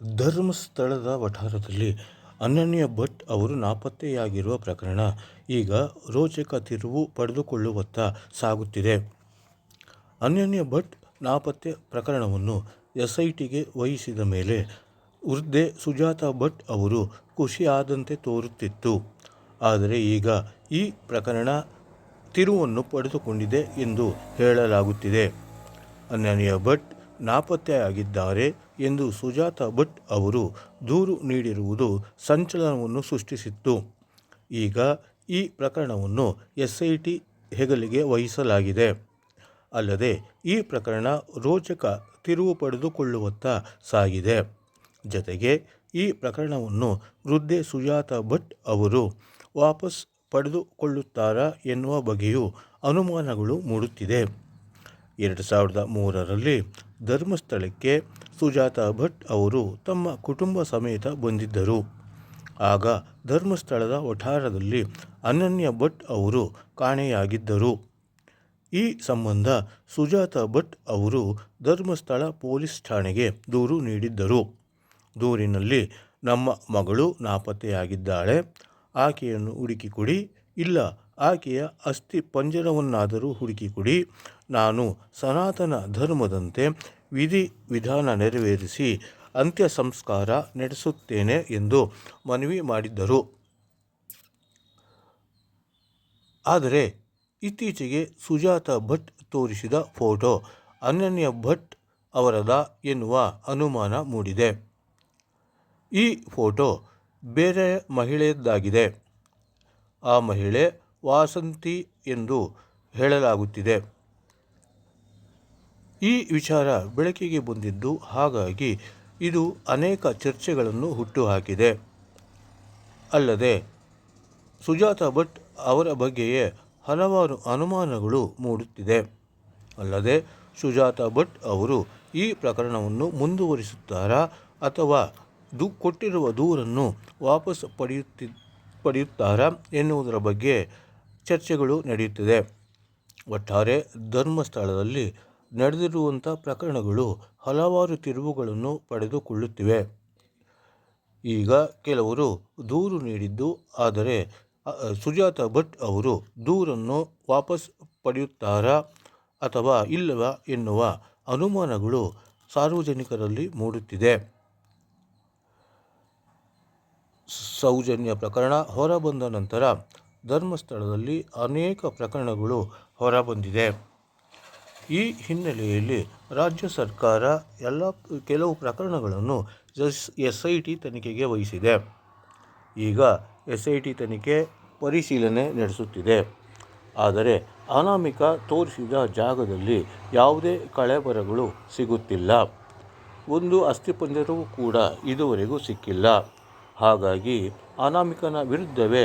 ಧರ್ಮಸ್ಥಳದ ವಠಾರದಲ್ಲಿ ಅನನ್ಯ ಭಟ್ ಅವರು ನಾಪತ್ತೆಯಾಗಿರುವ ಪ್ರಕರಣ ಈಗ ರೋಚಕ ತಿರುವು ಪಡೆದುಕೊಳ್ಳುವತ್ತ ಸಾಗುತ್ತಿದೆ. ಅನನ್ಯ ಭಟ್ ನಾಪತ್ತೆ ಪ್ರಕರಣವನ್ನು ಎಸ್ಐಟಿಗೆ ವಹಿಸಿದ ಮೇಲೆ ವೃದ್ಧೆ ಸುಜಾತ ಭಟ್ ಅವರು ಖುಷಿಯಾದಂತೆ ತೋರುತ್ತಿತ್ತು. ಆದರೆ ಈಗ ಈ ಪ್ರಕರಣ ತಿರುವನ್ನು ಪಡೆದುಕೊಂಡಿದೆ ಎಂದು ಹೇಳಲಾಗುತ್ತಿದೆ. ಅನನ್ಯ ಭಟ್ ನಾಪತ್ತೆಯಾಗಿದ್ದಾರೆ ಎಂದು ಸುಜಾತ ಭಟ್ ಅವರು ದೂರು ನೀಡಿರುವುದು ಸಂಚಲನವನ್ನು ಸೃಷ್ಟಿಸಿತ್ತು. ಈಗ ಈ ಪ್ರಕರಣವನ್ನು ಎಸ್ಐಟಿ ಹೆಗಲಿಗೆ ವಹಿಸಲಾಗಿದೆ. ಅಲ್ಲದೆ ಈ ಪ್ರಕರಣ ರೋಚಕ ತಿರುವು ಪಡೆದುಕೊಳ್ಳುವತ್ತ ಸಾಗಿದೆ. ಜತೆಗೆ ಈ ಪ್ರಕರಣವನ್ನು ವೃದ್ಧೆ ಸುಜಾತ ಭಟ್ ಅವರು ವಾಪಸ್ ಪಡೆದುಕೊಳ್ಳುತ್ತಾರಾ ಎನ್ನುವ ಬಗೆಯೂ ಅನುಮಾನಗಳು ಮೂಡುತ್ತಿದೆ. ಎರಡು ಸಾವಿರದ ಮೂರರಲ್ಲಿ ಧರ್ಮಸ್ಥಳಕ್ಕೆ ಸುಜಾತಾ ಭಟ್ ಅವರು ತಮ್ಮ ಕುಟುಂಬ ಸಮೇತ ಬಂದಿದ್ದರು. ಆಗ ಧರ್ಮಸ್ಥಳದ ವಠಾರದಲ್ಲಿ ಅನನ್ಯ ಭಟ್ ಅವರು ಕಾಣೆಯಾಗಿದ್ದರು. ಈ ಸಂಬಂಧ ಸುಜಾತಾ ಭಟ್ ಅವರು ಧರ್ಮಸ್ಥಳ ಪೊಲೀಸ್ ಠಾಣೆಗೆ ದೂರು ನೀಡಿದ್ದರು. ದೂರಿನಲ್ಲಿ ನಮ್ಮ ಮಗಳು ನಾಪತ್ತೆಯಾಗಿದ್ದಾಳೆ. ಆಕೆಯನ್ನು ಹುಡುಕಿಕೊಡಿ. ಇಲ್ಲ ಆಕೆಯ ಅಸ್ಥಿಪಂಜರವನ್ನಾದರೂ ಹುಡುಕಿಕೊಡಿ. ನಾನು ಸನಾತನ ಧರ್ಮದಂತೆ ವಿಧಿ ವಿಧಾನ ನೆರವೇರಿಸಿ ಅಂತ್ಯಸಂಸ್ಕಾರ ನಡೆಸುತ್ತೇನೆ ಎಂದು ಮನವಿ ಮಾಡಿದ್ದರು. ಆದರೆ ಇತ್ತೀಚೆಗೆ ಸುಜಾತ ಭಟ್ ತೋರಿಸಿದ ಫೋಟೋ ಅನನ್ಯ ಭಟ್ ಅವರದ ಎನ್ನುವ ಅನುಮಾನ ಮೂಡಿದೆ. ಈ ಫೋಟೋ ಬೇರೆ ಮಹಿಳೆಯದ್ದಾಗಿದೆ. ಆ ಮಹಿಳೆ ವಾಸಂತಿ ಎಂದು ಹೇಳಲಾಗುತ್ತಿದೆ. ಈ ವಿಚಾರ ಬೆಳಕಿಗೆ ಬಂದಿದ್ದು ಹಾಗಾಗಿ ಇದು ಅನೇಕ ಚರ್ಚೆಗಳನ್ನು ಹುಟ್ಟುಹಾಕಿದೆ. ಅಲ್ಲದೆ, ಸುಜಾತ ಭಟ್ ಅವರ ಬಗ್ಗೆಯೇ ಹಲವಾರು ಅನುಮಾನಗಳು ಮೂಡುತ್ತಿದೆ. ಅಲ್ಲದೆ, ಸುಜಾತ ಭಟ್ ಅವರು ಈ ಪ್ರಕರಣವನ್ನು ಮುಂದುವರಿಸುತ್ತಾರಾ ಅಥವಾ ದು, ಕೊಟ್ಟಿರುವ ದೂರನ್ನು ವಾಪಸ್ ಪಡೆಯುತ್ತಾರಾ ಎನ್ನುವುದರ ಬಗ್ಗೆ ಚರ್ಚೆಗಳು ನಡೆಯುತ್ತಿದೆ. ಒಟ್ಟಾರೆ ಧರ್ಮಸ್ಥಳದಲ್ಲಿ ನಡೆದಿರುವಂಥ ಪ್ರಕರಣಗಳು ಹಲವಾರು ತಿರುವುಗಳನ್ನು ಪಡೆದುಕೊಳ್ಳುತ್ತಿವೆ. ಈಗ ಕೆಲವರು ದೂರು ನೀಡಿದ್ದು, ಆದರೆ ಸುಜಾತ ಭಟ್ ಅವರು ದೂರನ್ನು ವಾಪಸ್ ಪಡೆಯುತ್ತಾರಾ ಅಥವಾ ಇಲ್ಲವಾ ಎನ್ನುವ ಅನುಮಾನಗಳು ಸಾರ್ವಜನಿಕರಲ್ಲಿ ಮೂಡುತ್ತಿದೆ. ಸೌಜನ್ಯ ಪ್ರಕರಣ ಹೊರಬಂದ ನಂತರ ಧರ್ಮಸ್ಥಳದಲ್ಲಿ ಅನೇಕ ಪ್ರಕರಣಗಳು ಹೊರಬಂದಿದೆ. ಈ ಹಿನ್ನೆಲೆಯಲ್ಲಿ ರಾಜ್ಯ ಸರ್ಕಾರ ಎಲ್ಲ ಕೆಲವು ಪ್ರಕರಣಗಳನ್ನು ಎಸ್ಐಟಿ ತನಿಖೆಗೆ ವಹಿಸಿದೆ. ಈಗ ಎಸ್ಐಟಿ ತನಿಖೆ, ಪರಿಶೀಲನೆ ನಡೆಸುತ್ತಿದೆ. ಆದರೆ ಅನಾಮಿಕ ತೋರಿಸಿದ ಜಾಗದಲ್ಲಿ ಯಾವುದೇ ಕಳೆಬರಗಳು ಸಿಗುತ್ತಿಲ್ಲ. ಒಂದು ಅಸ್ಥಿಪಂಜರವೂ ಕೂಡ ಇದುವರೆಗೂ ಸಿಕ್ಕಿಲ್ಲ. ಹಾಗಾಗಿ ಅನಾಮಿಕನ ವಿರುದ್ಧವೇ